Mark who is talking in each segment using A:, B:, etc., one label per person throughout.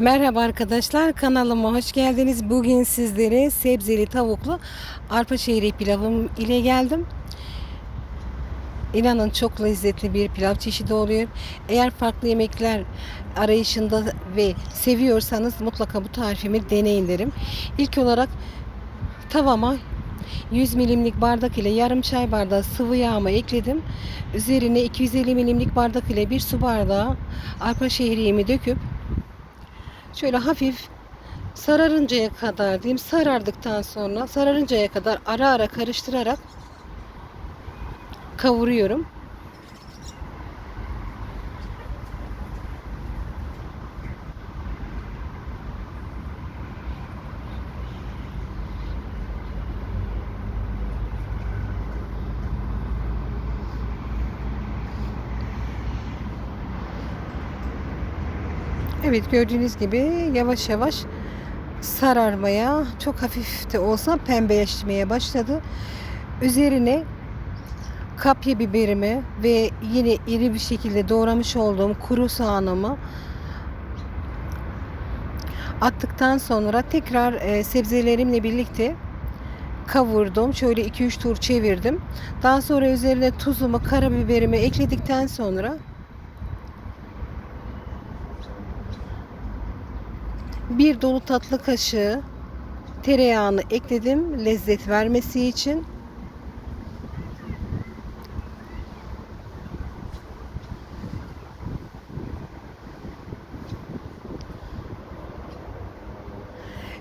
A: Merhaba arkadaşlar kanalıma hoş geldiniz. Bugün sizlere sebzeli tavuklu arpa şehri pilavım ile geldim. İnanın çok lezzetli bir pilav çeşidi oluyor. Eğer farklı yemekler arayışında ve seviyorsanız mutlaka bu tarifimi deneyin derim. İlk olarak tavama 100 milimlik bardak ile yarım çay bardağı sıvı yağımı ekledim. Üzerine 250 milimlik bardak ile bir su bardağı arpa şehriyemi döküp şöyle hafif sararıncaya kadar diyeyim sarardıktan sonra sararıncaya kadar ara ara karıştırarak kavuruyorum. Evet gördüğünüz gibi yavaş yavaş sararmaya çok hafif de olsa pembeleşmeye başladı. Üzerine kapya biberimi ve yine iri bir şekilde doğramış olduğum kuru soğanımı attıktan sonra tekrar e, sebzelerimle birlikte kavurdum. Şöyle 2-3 tur çevirdim. Daha sonra üzerine tuzumu, karabiberimi ekledikten sonra bir dolu tatlı kaşığı tereyağını ekledim lezzet vermesi için.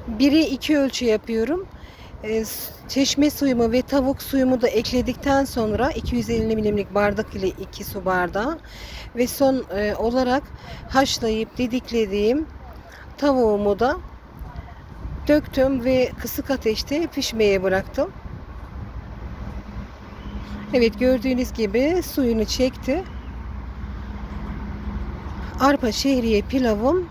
A: Biri iki ölçü yapıyorum. E, çeşme suyumu ve tavuk suyumu da ekledikten sonra 250 milimlik bardak ile 2 su bardağı ve son e, olarak haşlayıp didiklediğim tavuğumu da döktüm ve kısık ateşte pişmeye bıraktım. Evet gördüğünüz gibi suyunu çekti. Arpa şehriye pilavım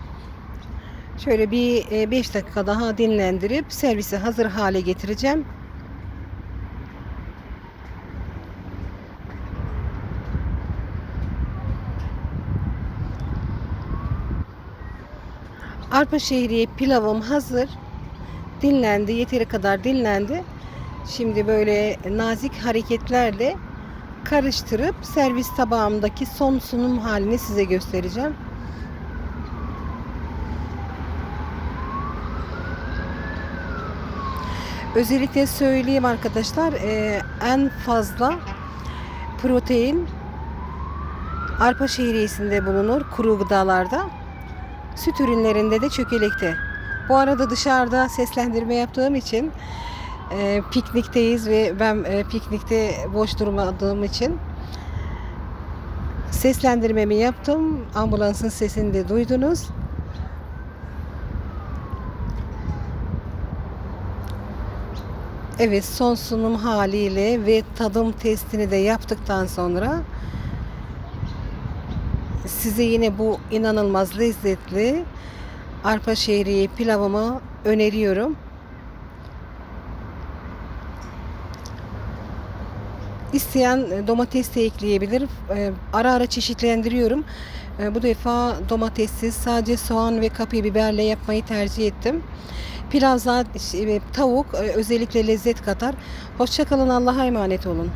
A: şöyle bir 5 dakika daha dinlendirip servise hazır hale getireceğim. Arpa şehriye pilavım hazır. Dinlendi. Yeteri kadar dinlendi. Şimdi böyle nazik hareketlerle karıştırıp servis tabağımdaki son sunum halini size göstereceğim. Özellikle söyleyeyim arkadaşlar en fazla protein arpa şehriyesinde bulunur kuru gıdalarda. Süt ürünlerinde de çökelekte. Bu arada dışarıda seslendirme yaptığım için e, piknikteyiz ve ben e, piknikte boş durmadığım için seslendirmemi yaptım. Ambulansın sesini de duydunuz. Evet son sunum haliyle ve tadım testini de yaptıktan sonra size yine bu inanılmaz lezzetli arpa şehriye pilavımı öneriyorum. İsteyen domates de ekleyebilir. Ee, Ara ara çeşitlendiriyorum. Ee, Bu defa domatessiz sadece soğan ve kapya biberle yapmayı tercih ettim. Pilav zaten tavuk e, özellikle lezzet katar. Hoşçakalın Allah'a emanet olun.